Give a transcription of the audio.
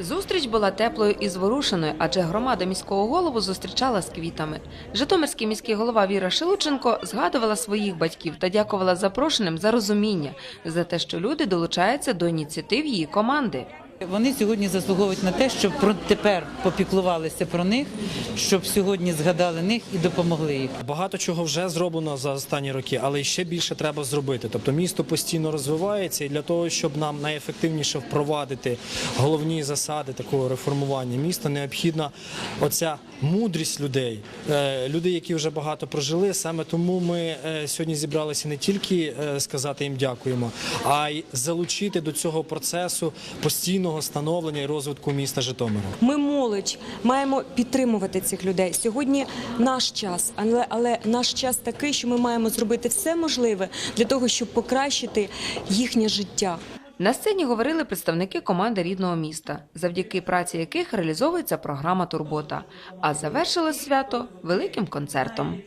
Зустріч була теплою і зворушеною, адже громада міського голову зустрічала з квітами. Житомирський міський голова Віра Шилученко згадувала своїх батьків та дякувала запрошеним за розуміння, за те, що люди долучаються до ініціатив її команди. Вони сьогодні заслуговують на те, щоб тепер попіклувалися про них, щоб сьогодні згадали них і допомогли їх. Багато чого вже зроблено за останні роки, але ще більше треба зробити. Тобто місто постійно розвивається, і для того, щоб нам найефективніше впровадити головні засади такого реформування міста, необхідна оця мудрість людей, Е, люди, які вже багато прожили. Саме тому ми е, сьогодні зібралися не тільки е, сказати їм дякуємо, а й залучити до цього процесу постійного становлення і розвитку міста Житомира. Ми молодь маємо підтримувати цих людей. Сьогодні наш час, але, але наш час такий, що ми маємо зробити все можливе для того, щоб покращити їхнє життя. На сцені говорили представники команди рідного міста, завдяки праці яких реалізовується програма Турбота. А завершилось свято великим концертом.